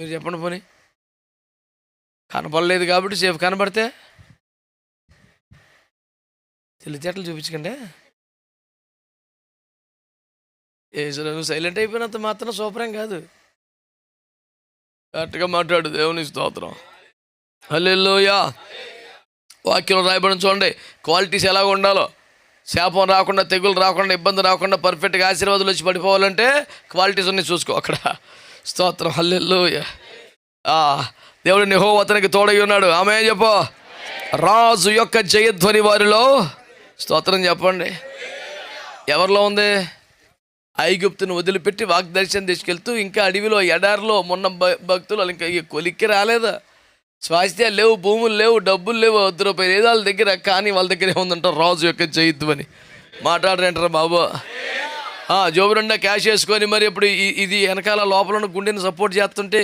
మీరు చెప్పండి పోనీ. కనపడలేదు కాబట్టి సేఫ్ కనపడితే తెలివితేటలు చూపించకండి. ఏ నువ్వు సైలెంట్ అయిపోయినంత మాత్రం సూపరేం కాదు. కరెక్ట్గా మాట్లాడు దేవుని స్తోత్రం. హలో వాక్యం రాయబడిన చూడండి. క్వాలిటీస్ ఎలాగ ఉండాలో. శాపం రాకుండా తెగులు రాకుండా ఇబ్బంది రాకుండా పర్ఫెక్ట్గా ఆశీర్వాదాలు వచ్చి పడిపోవాలంటే క్వాలిటీస్ ఉన్నాయి చూసుకో అక్కడ. స్తోత్రం. హల్లెల్లు ఆ, దేవుడు నిహో అతనికి తోడై ఉన్నాడు. ఆమె చెప్పు? రాజు యొక్క జయధ్వని వారిలో స్తోత్రం చెప్పండి. ఎవరిలో ఉంది? ఐగుప్తును వదిలిపెట్టి వాగ్దర్శనం తీసుకెళ్తూ ఇంకా అడవిలో ఎడారిలో మొన్న భక్తులు వాళ్ళు ఇంకా కొలిక్కి రాలేదా? స్వాస్థ్యాలు లేవు భూములు లేవు డబ్బులు లేవు వద్దు రూపాయలు ఏదో వాళ్ళ దగ్గర కానీ వాళ్ళ దగ్గర ఉందంటారు రాజు యొక్క జయిద్వని మాట్లాడరంటారా బాబు. ఆ, జోబు క్యాష్ వేసుకొని మరి ఇప్పుడు ఈ- ఇది వెనకాల లోపల ఉన్న గుండెని సపోర్ట్ చేస్తుంటే